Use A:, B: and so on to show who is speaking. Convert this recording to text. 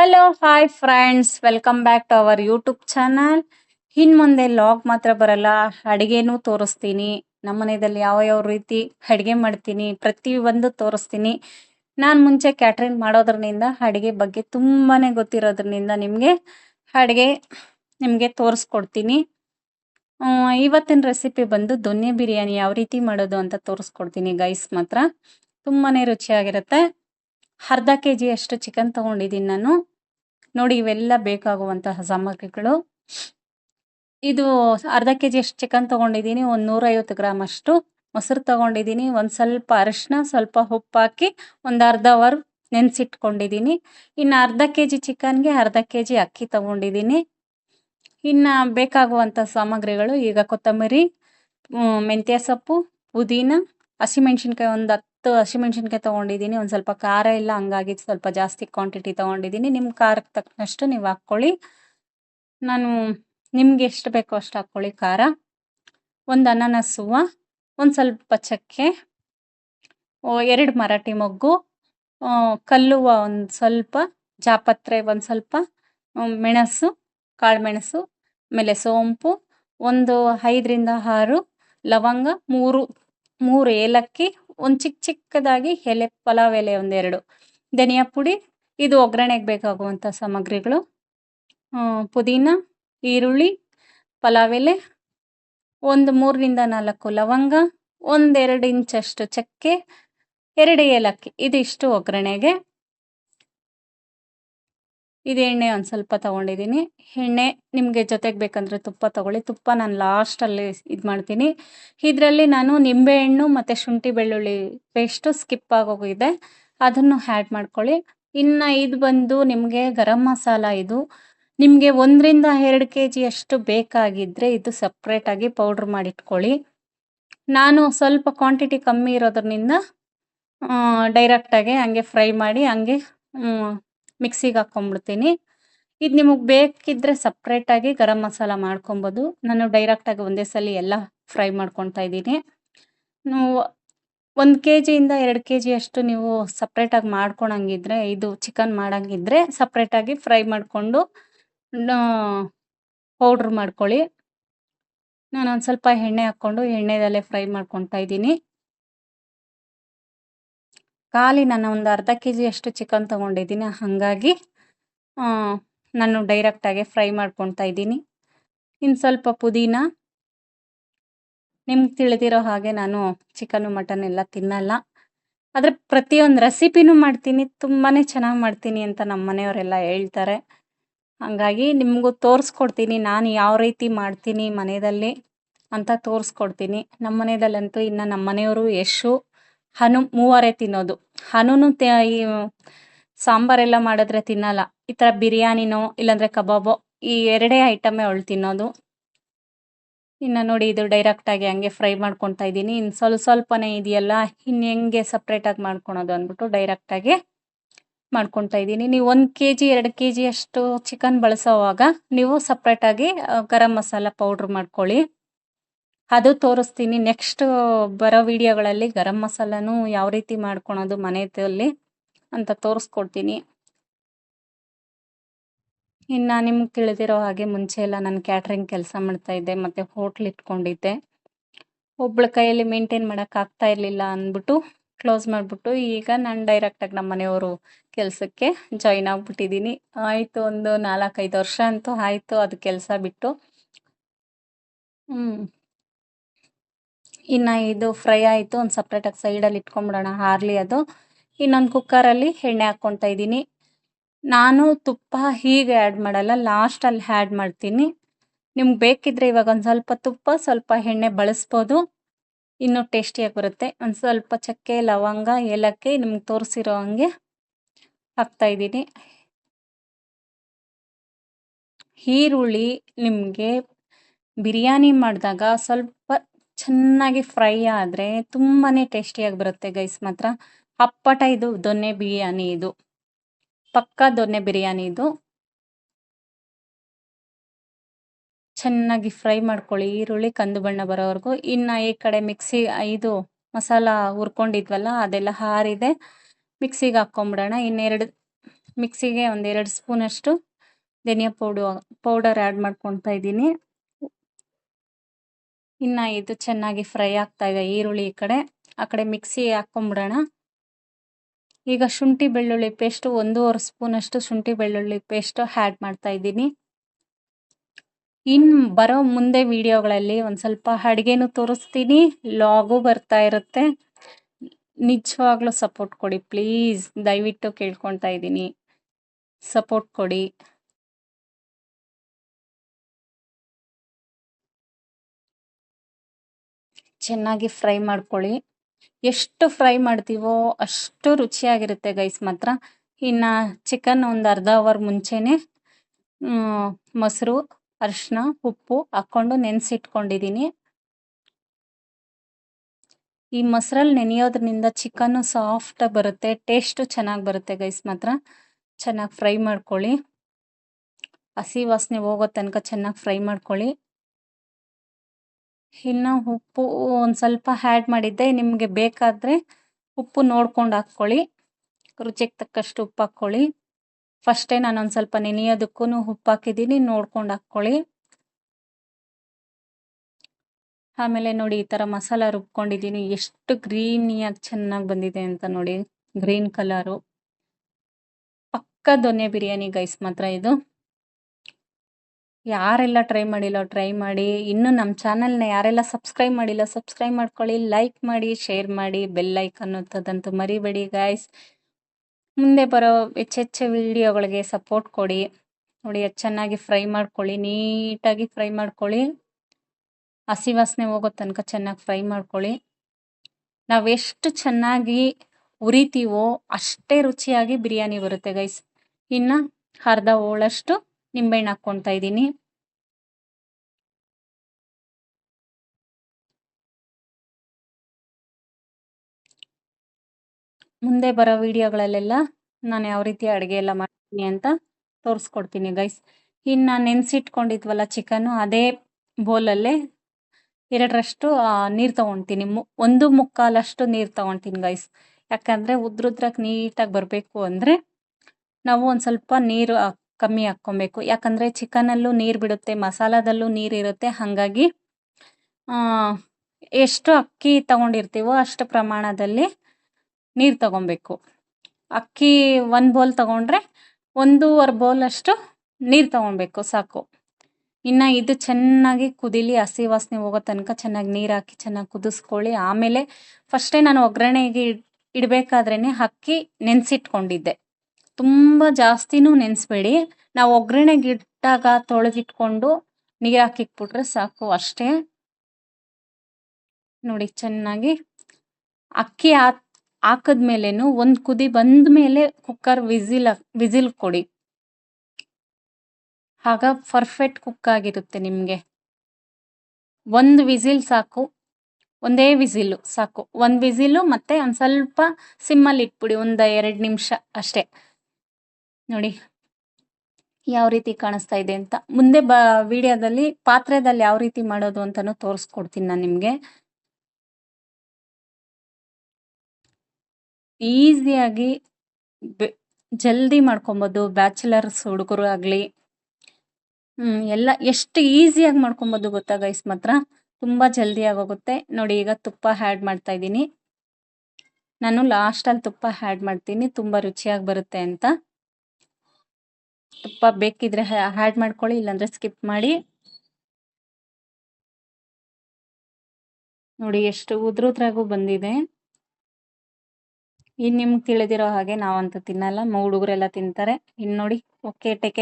A: Hello hi friends welcome back to our YouTube channel ಇನ್ ಮುಂದೆ log ಮಾತ್ರ ಬರಲ್ಲ. ಅಡುಗೆನೂ ತೋರಿಸ್ತೀನಿ. ನಮ್ಮ ಮನೆಯಲ್ಲಿ ಯಾವ ಯಾವ ರೀತಿ ಅಡುಗೆ ಮಾಡ್ತೀನಿ ಪ್ರತಿ ಒಂದು ತೋರಿಸ್ತೀನಿ. ನಾನು ಮುಂಚೆ ಕ್ಯಾಟ್ರಿಂಗ್ ಮಾಡೋದ್ರಿಂದ ಅಡುಗೆ ಬಗ್ಗೆ ತುಂಬಾ ಗೊತ್ತಿರೋದ್ರಿಂದ ನಿಮಗೆ ಅಡುಗೆ ನಿಮಗೆ ತೋರಿಸ್ಕೊಡ್ತೀನಿ. ಇವತ್ತಿನ ರೆಸಿಪಿ ಬಂದು ದೊನ್ನೆ ಬಿರಿಯಾನಿ ಯಾವ ರೀತಿ ಮಾಡೋದು ಅಂತ ತೋರಿಸ್ಕೊಡ್ತೀನಿ ಗೈಸ್ ಮಾತ್ರ. ತುಂಬಾ ರುಚಿಯಾಗಿರುತ್ತೆ. ಅರ್ಧ ಕೆ ಜಿಯಷ್ಟು ಚಿಕನ್ ತೊಗೊಂಡಿದ್ದೀನಿ ನಾನು. ನೋಡಿ ಇವೆಲ್ಲ ಬೇಕಾಗುವಂತಹ ಸಾಮಗ್ರಿಗಳು. ಇದು ಅರ್ಧ ಕೆ ಜಿಯಷ್ಟು ಚಿಕನ್ ತೊಗೊಂಡಿದ್ದೀನಿ, ಒಂದು ನೂರೈವತ್ತು ಗ್ರಾಮ್ ಅಷ್ಟು ಮೊಸರು ತೊಗೊಂಡಿದ್ದೀನಿ, ಒಂದು ಸ್ವಲ್ಪ ಅರಿಶಿನ ಸ್ವಲ್ಪ ಉಪ್ಪು ಹಾಕಿ ಒಂದು ಅರ್ಧ ಅವರ್ ನೆನೆಸಿಟ್ಕೊಂಡಿದ್ದೀನಿ. ಇನ್ನು ಅರ್ಧ ಕೆ ಜಿ ಚಿಕನ್ಗೆ ಅರ್ಧ ಕೆ ಜಿ ಅಕ್ಕಿ ತೊಗೊಂಡಿದ್ದೀನಿ. ಇನ್ನು ಬೇಕಾಗುವಂಥ ಸಾಮಗ್ರಿಗಳು ಈಗ ಕೊತ್ತಂಬರಿ ಮೆಂತ್ಯ ಸೊಪ್ಪು, ಪುದೀನ, ಹಸಿಮೆಣ್ಸಿನ್ಕಾಯಿ ಒಂದು ಹತ್ತು ಹಸಿಮೆಣ್ಸಿನ್ಕಾಯಿ ತೊಗೊಂಡಿದ್ದೀನಿ, ಒಂದು ಸ್ವಲ್ಪ ಖಾರ ಇಲ್ಲ, ಹಂಗಾಗಿ ಸ್ವಲ್ಪ ಜಾಸ್ತಿ ಕ್ವಾಂಟಿಟಿ ತೊಗೊಂಡಿದ್ದೀನಿ. ನಿಮ್ಮ ಖಾರಕ್ಕೆ ತಕ್ಕಷ್ಟು ನೀವು ಹಾಕ್ಕೊಳ್ಳಿ. ನಾನು ನಿಮ್ಗೆ ಎಷ್ಟು ಬೇಕೋ ಅಷ್ಟು ಹಾಕ್ಕೊಳ್ಳಿ ಖಾರ. ಒಂದು ಅನಾನಸ್ ಹೂವು, ಒಂದು ಸ್ವಲ್ಪ ಚಕ್ಕೆ ಎರಡು ಮರಾಠಿ ಮೊಗ್ಗು ಕಲ್ಲುವ ಒಂದು ಸ್ವಲ್ಪ, ಜಾಪತ್ರೆ ಒಂದು ಸ್ವಲ್ಪ ಮೆಣಸು ಕಾಳುಮೆಣಸು ಆಮೇಲೆ ಸೋಂಪು, ಒಂದು ಐದರಿಂದ ಆರು ಲವಂಗ, ಮೂರು ಮೂರು ಏಲಕ್ಕಿ, ಒಂದು ಚಿಕ್ಕ ಚಿಕ್ಕದಾಗಿ ಎಲೆ, ಪಲಾವ್ ಎಲೆ ಒಂದೆರಡು ಧನಿಯಾ ಪುಡಿ, ಇದು ಒಗ್ಗರಣೆಗೆ ಬೇಕಾಗುವಂಥ ಸಾಮಗ್ರಿಗಳು. ಪುದೀನ, ಈರುಳ್ಳಿ, ಪಲಾವ್ ಎಲೆ, ಒಂದು ಮೂರರಿಂದ ನಾಲ್ಕು ಲವಂಗ ಒಂದೆರಡು ಇಂಚಷ್ಟು ಚಕ್ಕೆ, ಎರಡು ಏಲಕ್ಕಿ. ಇದಿಷ್ಟು ಒಗ್ಗರಣೆಗೆ. ಇದು ಎಣ್ಣೆ ಒಂದು ಸ್ವಲ್ಪ ತೊಗೊಂಡಿದ್ದೀನಿ ಎಣ್ಣೆ ನಿಮಗೆ ಜೊತೆಗೆ ಬೇಕಂದರೆ ತುಪ್ಪ ತೊಗೊಳ್ಳಿ. ತುಪ್ಪ ನಾನು ಲಾಸ್ಟಲ್ಲಿ ಇದು ಮಾಡ್ತೀನಿ. ಇದರಲ್ಲಿ ನಾನು ನಿಂಬೆಹಣ್ಣು ಮತ್ತು ಶುಂಠಿ ಬೆಳ್ಳುಳ್ಳಿ ಪೇಸ್ಟು ಸ್ಕಿಪ್ ಆಗೋಗಿದೆ. ಅದನ್ನು ಆ್ಯಡ್ ಮಾಡ್ಕೊಳ್ಳಿ. ಇನ್ನು ಇದು ಬಂದು ನಿಮಗೆ ಗರಂ ಮಸಾಲ ಇದು. ನಿಮಗೆ ಒಂದರಿಂದ ಎರಡು ಕೆ ಜಿಯಷ್ಟು ಬೇಕಾಗಿದ್ದರೆ ಇದು ಸಪ್ರೇಟಾಗಿ ಪೌಡ್ರ್ ಮಾಡಿಟ್ಕೊಳ್ಳಿ. ನಾನು ಸ್ವಲ್ಪ ಕ್ವಾಂಟಿಟಿ ಕಮ್ಮಿ ಇರೋದ್ರಿಂದ ಡೈರೆಕ್ಟಾಗಿ ಹಂಗೆ ಫ್ರೈ ಮಾಡಿ ಹಂಗೆ ಮಿಕ್ಸಿಗೆ ಹಾಕ್ಕೊಂಬಿಡ್ತೀನಿ ಇದು ನಿಮಗೆ ಬೇಕಿದ್ದರೆ ಸಪ್ರೇಟಾಗಿ ಗರಂ ಮಸಾಲ ಮಾಡ್ಕೊಬೋದು. ನಾನು ಡೈರೆಕ್ಟಾಗಿ ಒಂದೇ ಸಲ ಎಲ್ಲ ಫ್ರೈ ಮಾಡ್ಕೊತಾ ಇದ್ದೀನಿ. ಒಂದು ಕೆ ಜಿಯಿಂದ ಎರಡು ಕೆ ಜಿಯಷ್ಟು ನೀವು ಸಪ್ರೇಟಾಗಿ ಮಾಡ್ಕೊಳಂಗಿದ್ರೆ, ಇದು ಚಿಕನ್ ಮಾಡಂಗಿದ್ರೆ ಸಪ್ರೇಟಾಗಿ ಫ್ರೈ ಮಾಡಿಕೊಂಡು ಪೌಡ್ರ್ ಮಾಡ್ಕೊಳ್ಳಿ. ನಾನು ಒಂದು ಸ್ವಲ್ಪ ಎಣ್ಣೆ ಹಾಕ್ಕೊಂಡು ಎಣ್ಣೆದಲ್ಲೇ ಫ್ರೈ ಮಾಡ್ಕೊತಾ ಇದ್ದೀನಿ. ಖಾಲಿ ನಾನು ಒಂದು ಅರ್ಧ ಕೆ ಜಿಯಷ್ಟು ಚಿಕನ್ ತೊಗೊಂಡಿದ್ದೀನಿ. ಹಾಗಾಗಿ ನಾನು ಡೈರೆಕ್ಟಾಗೆ ಫ್ರೈ ಮಾಡ್ಕೊತಾ ಇದ್ದೀನಿ. ಇನ್ನು ಸ್ವಲ್ಪ ಪುದೀನ. ನಿಮ್ಗೆ ತಿಳಿದಿರೋ ಹಾಗೆ ನಾನು ಚಿಕನ್ನು ಮಟನ್ ಎಲ್ಲ ತಿನ್ನಲ್ಲ. ಆದರೆ ಪ್ರತಿಯೊಂದು ರೆಸಿಪಿನೂ ಮಾಡ್ತೀನಿ. ತುಂಬಾ ಚೆನ್ನಾಗಿ ಮಾಡ್ತೀನಿ ಅಂತ ನಮ್ಮ ಮನೆಯವರೆಲ್ಲ ಹೇಳ್ತಾರೆ. ಹಾಗಾಗಿ ನಿಮಗೂ ತೋರಿಸ್ಕೊಡ್ತೀನಿ. ನಾನು ಯಾವ ರೀತಿ ಮಾಡ್ತೀನಿ ಮನೆಯಲ್ಲಿ ಅಂತ ತೋರಿಸ್ಕೊಡ್ತೀನಿ. ನಮ್ಮ ಮನೆಯಲ್ಲಂತೂ ಇನ್ನು ನಮ್ಮ ಮನೆಯವರು ಯಶು. ಹನು ಮೂವರೇ ತಿನ್ನೋದು. ಹನುನು ಈ, ಸಾಂಬಾರೆಲ್ಲ ಮಾಡಿದ್ರೆ ತಿನ್ನಲ್ಲ. ಈ ಥರ ಬಿರಿಯಾನಿನೋ, ಇಲ್ಲಾಂದರೆ ಕಬಾಬೋ, ಈ ಎರಡೇ ಐಟಮೇ ಅವಳು ತಿನ್ನೋದು. ಇನ್ನು ನೋಡಿ ಇದು ಡೈರೆಕ್ಟಾಗಿ ಹಂಗೆ ಫ್ರೈ ಮಾಡ್ಕೊತಾ ಇದ್ದೀನಿ. ಇನ್ನು ಸ್ವಲ್ಪ ಸ್ವಲ್ಪನೇ ಇದೆಯಲ್ಲ ಇನ್ನು ಹೆಂಗೆ ಸಪ್ರೇಟಾಗಿ ಮಾಡ್ಕೊಳೋದು ಅಂದ್ಬಿಟ್ಟು ಡೈರೆಕ್ಟಾಗಿ ಮಾಡ್ಕೊತಾ ಇದ್ದೀನಿ. ನೀವು ಒಂದು ಕೆ ಜಿ ಎರಡು ಕೆ ಜಿಯಷ್ಟು ಚಿಕನ್ ಬಳಸೋವಾಗ ನೀವು ಸಪ್ರೇಟಾಗಿ ಗರಂ ಮಸಾಲ ಪೌಡ್ರ್ ಮಾಡ್ಕೊಳ್ಳಿ. ಅದು ತೋರಿಸ್ತೀನಿ. ನೆಕ್ಸ್ಟ್ ಬರೋ ವಿಡಿಯೋಗಳಲ್ಲಿ ಗರಂ ಮಸಾಲನೂ ಯಾವ ರೀತಿ ಮಾಡ್ಕೊಳೋದು ಮನೆಯಲ್ಲಿ ಅಂತ ತೋರಿಸ್ಕೊಡ್ತೀನಿ. ಇನ್ನು ನಿಮ್ಗೆ ತಿಳಿದಿರೋ ಹಾಗೆ ಮುಂಚೆ ಎಲ್ಲ ನಾನು ಕ್ಯಾಟ್ರಿಂಗ್ ಕೆಲಸ ಮಾಡ್ತಾ ಇದ್ದೆ, ಮತ್ತು ಹೋಟ್ಲ್ ಇಟ್ಕೊಂಡಿದ್ದೆ. ಒಬ್ಬಳ ಕೈಯಲ್ಲಿ ಮೇಂಟೈನ್ ಮಾಡೋಕ್ಕಾಗ್ತಾ ಇರಲಿಲ್ಲ ಅಂದ್ಬಿಟ್ಟು ಕ್ಲೋಸ್ ಮಾಡಿಬಿಟ್ಟು ಈಗ ನಾನು ಡೈರೆಕ್ಟಾಗಿ ನಮ್ಮ ಮನೆಯವರು ಕೆಲಸಕ್ಕೆ ಜಾಯ್ನ್ ಆಗಿಬಿಟ್ಟಿದ್ದೀನಿ. ಆಯಿತು ಒಂದು ನಾಲ್ಕೈದು ವರ್ಷ ಅಂತೂ ಆಯಿತು ಅದು ಕೆಲಸ ಬಿಟ್ಟು. ಹ್ಞೂ ಇನ್ನು ಇದು ಫ್ರೈ ಆಯಿತು, ಒಂದು ಸಪ್ರೇಟಾಗಿ ಸೈಡಲ್ಲಿ ಇಟ್ಕೊಂಬಿಡೋಣ, ಹಾರಲಿ ಅದು. ಇನ್ನೊಂದು ಕುಕ್ಕರಲ್ಲಿ ಎಣ್ಣೆ ಹಾಕ್ಕೊತಾ ಇದ್ದೀನಿ. ನಾನು ತುಪ್ಪ ಹೀಗೆ ಆ್ಯಡ್ ಮಾಡಲ್ಲ ಲಾಸ್ಟಲ್ಲಿ ಆ್ಯಡ್ ಮಾಡ್ತೀನಿ. ನಿಮ್ಗೆ ಬೇಕಿದ್ರೆ ಇವಾಗ ಒಂದು ಸ್ವಲ್ಪ ತುಪ್ಪ, ಸ್ವಲ್ಪ ಎಣ್ಣೆ ಬಳಸ್ಬೋದು. ಇನ್ನೂ ಟೇಸ್ಟಿಯಾಗಿ ಬರುತ್ತೆ. ಒಂದು ಸ್ವಲ್ಪ ಚಕ್ಕೆ, ಲವಂಗ, ಏಲಕ್ಕಿ ನಿಮ್ಗೆ ತೋರಿಸಿರೋ ಹಂಗೆ ಹಾಕ್ತಾಯಿದ್ದೀನಿ ಈರುಳ್ಳಿ ನಿಮಗೆ ಬಿರಿಯಾನಿ ಮಾಡಿದಾಗ ಸ್ವಲ್ಪ ಚೆನ್ನಾಗಿ ಫ್ರೈ ಆದರೆ ತುಂಬಾ ಟೇಸ್ಟಿಯಾಗಿ ಬರುತ್ತೆ ಗೈಸ್ ಮಾತ್ರ. ಅಪ್ಪಟ ಇದು ದೊನ್ನೆ ಬಿರಿಯಾನಿ ಇದು. ಪಕ್ಕ ದೊನ್ನೆ ಬಿರಿಯಾನಿ ಇದು. ಚೆನ್ನಾಗಿ ಫ್ರೈ ಮಾಡ್ಕೊಳ್ಳಿ, ಈರುಳ್ಳಿ ಕಂದು ಬಣ್ಣ ಬರೋವರೆಗೂ. ಇನ್ನು ಈ ಕಡೆ ಮಿಕ್ಸಿ, ಇದು ಮಸಾಲ ಹುರ್ಕೊಂಡಿದ್ವಲ್ಲ, ಅದೆಲ್ಲ ಹಾರಿದೆ. ಮಿಕ್ಸಿಗೆ ಹಾಕ್ಕೊಂಬಿಡೋಣ. ಇನ್ನೆರಡು, ಮಿಕ್ಸಿಗೆ ಒಂದೆರಡು ಸ್ಪೂನಷ್ಟು ಧನಿಯಾ ಪೌಡು, ಪೌಡರ್ ಆ್ಯಡ್ ಮಾಡ್ಕೊತಾ ಇದ್ದೀನಿ. ಇನ್ನು ಇದು ಚೆನ್ನಾಗಿ ಫ್ರೈ ಆಗ್ತಾ ಇದೆ, ಈರುಳ್ಳಿ ಈ ಕಡೆ. ಆ ಕಡೆ ಮಿಕ್ಸಿ ಹಾಕ್ಕೊಂಬಿಡೋಣ ಈಗ ಶುಂಠಿ ಬೆಳ್ಳುಳ್ಳಿ ಪೇಸ್ಟು, ಒಂದೂವರೆ ಸ್ಪೂನಷ್ಟು ಶುಂಠಿ ಬೆಳ್ಳುಳ್ಳಿ ಪೇಸ್ಟು ಆ್ಯಡ್ ಮಾಡ್ತಾ ಇದ್ದೀನಿ. ಇನ್ನು ಬರೋ ಮುಂದೆ ವಿಡಿಯೋಗಳಲ್ಲಿ ಒಂದು ಸ್ವಲ್ಪ ಅಡುಗೆನೂ ತೋರಿಸ್ತೀನಿ, ಲಾಗು ಬರ್ತಾ ಇರುತ್ತೆ. ನಿಜವಾಗ್ಲೂ ಸಪೋರ್ಟ್ ಕೊಡಿ, ಪ್ಲೀಸ್. ದಯವಿಟ್ಟು ಕೇಳ್ಕೊತಾ ಇದ್ದೀನಿ. ಸಪೋರ್ಟ್ ಕೊಡಿ. ಚೆನ್ನಾಗಿ ಫ್ರೈ ಮಾಡ್ಕೊಳ್ಳಿ. ಎಷ್ಟು ಫ್ರೈ ಮಾಡ್ತೀವೋ ಅಷ್ಟು ರುಚಿಯಾಗಿರುತ್ತೆ ಗೈಸ್ ಮಾತ್ರ. ಇನ್ನು ಚಿಕನ್ ಒಂದು ಅರ್ಧ ಅವರ್ ಮುಂಚೆನೇ ಮೊಸರು ಅರಿಶಿನ ಉಪ್ಪು ಹಾಕ್ಕೊಂಡು ನೆನೆಸಿಟ್ಕೊಂಡಿದ್ದೀನಿ ಈ ಮೊಸರಲ್ಲಿ ನೆನೆಯೋದ್ರಿಂದ ಚಿಕನ್ನು ಸಾಫ್ಟಾಗಿ ಬರುತ್ತೆ, ಟೇಸ್ಟು ಚೆನ್ನಾಗಿ ಬರುತ್ತೆ ಗೈಸ್ ಮಾತ್ರ. ಚೆನ್ನಾಗಿ ಫ್ರೈ ಮಾಡ್ಕೊಳ್ಳಿ. ಹಸಿ ವಾಸನೆ ಹೋಗೋ ತನಕ ಚೆನ್ನಾಗಿ ಫ್ರೈ ಮಾಡ್ಕೊಳ್ಳಿ. ಇನ್ನು ಉಪ್ಪು ಒಂದು ಸ್ವಲ್ಪ ಹ್ಯಾಡ್ ಮಾಡಿದ್ದೆ, ನಿಮಗೆ ಬೇಕಾದರೆ ಉಪ್ಪು ನೋಡ್ಕೊಂಡು ಹಾಕ್ಕೊಳ್ಳಿ. ರುಚಿಗೆ ತಕ್ಕಷ್ಟು ಉಪ್ಪು ಹಾಕ್ಕೊಳ್ಳಿ. ಫಸ್ಟೇ ನಾನು ಒಂದು ಸ್ವಲ್ಪ ನೆನೆಯೋದಕ್ಕೂ ಉಪ್ಪು ಹಾಕಿದ್ದೀನಿ, ನೋಡ್ಕೊಂಡು ಹಾಕ್ಕೊಳ್ಳಿ. ಆಮೇಲೆ ನೋಡಿ ಈ ಥರ ಮಸಾಲ ರುಬ್ಕೊಂಡಿದ್ದೀನಿ. ಎಷ್ಟು ಗ್ರೀನಿಯಾಗಿ ಚೆನ್ನಾಗಿ ಬಂದಿದೆ ಅಂತ ನೋಡಿ, ಗ್ರೀನ್ ಕಲರು. ಪಕ್ಕ ದೊನ್ನೆ ಬಿರಿಯಾನಿ ಗೈಸ್ ಮಾತ್ರ ಇದು. ಯಾರೆಲ್ಲ ಟ್ರೈ ಮಾಡಿಲ್ಲ ಟ್ರೈ ಮಾಡಿ, ಇನ್ನು ನಮ್ಮ ಚಾನಲ್ನ ಯಾರೆಲ್ಲ ಸಬ್ಸ್ಕ್ರೈಬ್ ಮಾಡಿಲ್ಲ ಸಬ್ಸ್ಕ್ರೈಬ್ ಮಾಡ್ಕೊಳ್ಳಿ ಲೈಕ್ ಮಾಡಿ ಶೇರ್ ಮಾಡಿ ಬೆಲ್ ಲೈಕ್ ಅನ್ನೋಂಥದ್ದಂತೂ ಮರಿಬೇಡಿ ಗಾಯ್ಸ್ ಮುಂದೆ ಬರೋ ಹೆಚ್ಚೆಚ್ಚು ವಿಡಿಯೋಗಳಿಗೆ ಸಪೋರ್ಟ್ ಕೊಡಿ. ನೋಡಿ ಚೆನ್ನಾಗಿ ಫ್ರೈ ಮಾಡ್ಕೊಳ್ಳಿ, ನೀಟಾಗಿ ಫ್ರೈ ಮಾಡ್ಕೊಳ್ಳಿ. ಹಸಿ ವಾಸನೆ ಹೋಗೋ ತನಕ ಚೆನ್ನಾಗಿ ಫ್ರೈ ಮಾಡ್ಕೊಳ್ಳಿ. ನಾವೆಷ್ಟು ಚೆನ್ನಾಗಿ ಉರಿತೀವೋ ಅಷ್ಟೇ ರುಚಿಯಾಗಿ ಬಿರಿಯಾನಿ ಬರುತ್ತೆ ಗೈಸ್ ಇನ್ನು ಅರ್ಧ ಹೋಳಷ್ಟು ನಿಂಬೆಹಣ್ಣು ಹಾಕ್ಕೊಳ್ತಾ ಇದ್ದೀನಿ. ಮುಂದೆ ಬರೋ ವಿಡಿಯೋಗಳಲ್ಲೆಲ್ಲ ನಾನು ಯಾವ ರೀತಿ ಅಡುಗೆ ಎಲ್ಲ ಮಾಡ್ತೀನಿ ಅಂತ ತೋರಿಸ್ಕೊಡ್ತೀನಿ ಗೈಸ್ ಇನ್ನು ನೆನೆಸಿಟ್ಕೊಂಡಿದ್ವಲ್ಲ ಚಿಕನ್ನು ಅದೇ ಬೌಲಲ್ಲೇ ಎರಡರಷ್ಟು ನೀರು ತೊಗೊಳ್ತೀನಿ ಮು, ಒಂದು ಮುಕ್ಕಾಲಷ್ಟು ನೀರು ತೊಗೊಳ್ತೀನಿ ಗೈಸ್ ಯಾಕಂದರೆ ಉದ್ರುದ್ರಾಗಿ ನೀಟಾಗಿ ಬರಬೇಕು ಅಂದರೆ ನಾವು ಒಂದು ಸ್ವಲ್ಪ ನೀರು ಕಮ್ಮಿ ಹಾಕ್ಕೊಬೇಕು. ಯಾಕಂದರೆ ಚಿಕನಲ್ಲೂ ನೀರು ಬಿಡುತ್ತೆ, ಮಸಾಲದಲ್ಲೂ ನೀರಿರುತ್ತೆ ಹಾಗಾಗಿ ಎಷ್ಟು ಅಕ್ಕಿ ತಗೊಂಡಿರ್ತೀವೋ ಅಷ್ಟು ಪ್ರಮಾಣದಲ್ಲಿ ನೀರು ತಗೊಬೇಕು. ಅಕ್ಕಿ ಒಂದು ಬೌಲ್ ತಗೊಂಡ್ರೆ ಒಂದೂವರೆ ಬೌಲಷ್ಟು ನೀರು ತಗೊಬೇಕು ಸಾಕು. ಇನ್ನು ಇದು ಚೆನ್ನಾಗಿ ಕುದಿಲಿ, ಹಸಿ ವಾಸನೆ ಹೋಗೋ ತನಕ ಚೆನ್ನಾಗಿ ನೀರು ಹಾಕಿ ಚೆನ್ನಾಗಿ ಕುದಿಸ್ಕೊಳ್ಳಿ. ಆಮೇಲೆ ಫಸ್ಟೇ ನಾನು ಒಗ್ಗರಣೆಗೆ ಇಡಬೇಕಾದ್ರೇ ಅಕ್ಕಿ ನೆನೆಸಿಟ್ಕೊಂಡಿದ್ದೆ. ತುಂಬ ಜಾಸ್ತಿನೂ ನೆನೆಸ್ಬೇಡಿ. ನಾವು ಒಗ್ಗರಣೆಗೆ ಇಟ್ಟಾಗ ತೊಳೆದಿಟ್ಕೊಂಡು ನೀರು ಹಾಕಿಕ್ಬಿಟ್ರೆ ಸಾಕು ಅಷ್ಟೇ. ನೋಡಿ ಚೆನ್ನಾಗಿ ಅಕ್ಕಿ ಹಾಕ್, ಹಾಕಿದ್ಮೇಲೇನು ಒಂದು ಕುದಿ ಬಂದ ಮೇಲೆ ಕುಕ್ಕರ್ ವಿಸಿಲ್ ವಿಸಿಲ್ ಕೊಡಿ. ಆಗ ಪರ್ಫೆಕ್ಟ್ ಕುಕ್ ಆಗಿರುತ್ತೆ ನಿಮಗೆ. ಒಂದು ವಿಸಿಲ್ ಸಾಕು. ಒಂದೇ ವಿಸಿಲು ಸಾಕು. ಒಂದು ವಿಸಿಲು ಮತ್ತು ಒಂದು ಸ್ವಲ್ಪ ಸಿಮ್ಮಲ್ಲಿ ಇಟ್ಬಿಡಿ ಒಂದು ಎರಡು ನಿಮಿಷ ಅಷ್ಟೇ. ನೋಡಿ ಯಾವ ರೀತಿ ಕಾಣಿಸ್ತಾ ಇದೆ ಅಂತ. ಮುಂದೆ ಬ ವಿಡಿಯೋದಲ್ಲಿ ಪಾತ್ರೆದಲ್ಲಿ ಯಾವ ರೀತಿ ಮಾಡೋದು ಅಂತಲೂ ತೋರಿಸ್ಕೊಡ್ತೀನಿ ನಾನು ನಿಮಗೆ. ಈಸಿಯಾಗಿ ಜಲ್ದಿ ಮಾಡ್ಕೊಬೋದು, ಬ್ಯಾಚುಲರ್ಸ್ ಹುಡುಗರು ಆಗಲಿ. ಎಲ್ಲ ಎಷ್ಟು ಈಸಿಯಾಗಿ ಮಾಡ್ಕೊಬೋದು ಗೊತ್ತಾ ಗೈಸ್ ಮಾತ್ರ. ತುಂಬ ಜಲ್ದಿ ಆಗೋಗುತ್ತೆ. ನೋಡಿ ಈಗ ತುಪ್ಪ ಹ್ಯಾಡ್ ಮಾಡ್ತಾ ಇದ್ದೀನಿ. ನಾನು ಲಾಸ್ಟಲ್ಲಿ ತುಪ್ಪ ಆ್ಯಡ್ ಮಾಡ್ತೀನಿ. ತುಂಬ ರುಚಿಯಾಗಿ ಬರುತ್ತೆ ಅಂತ. ತುಪ್ಪ ಬೇಕಿದ್ರೆ ಹ್ಯಾಡ್ ಮಾಡ್ಕೊಳ್ಳಿ, ಇಲ್ಲಾಂದ್ರೆ ಸ್ಕಿಪ್ ಮಾಡಿ. ನೋಡಿ, ಎಷ್ಟು ಉದ್ರುದ್ರಾಗೂ ಬಂದಿದೆ. ಇನ್ನು ನಿಮ್ಗೆ ತಿಳಿದಿರೋ ಹಾಗೆ ನಾವಂತೂ ತಿನ್ನಲ್ಲ ಹುಡುಗರೆಲ್ಲ ತಿಂತಾರೆ. ಇನ್ನು ನೋಡಿ ಓಕೆ ಟೇಕ್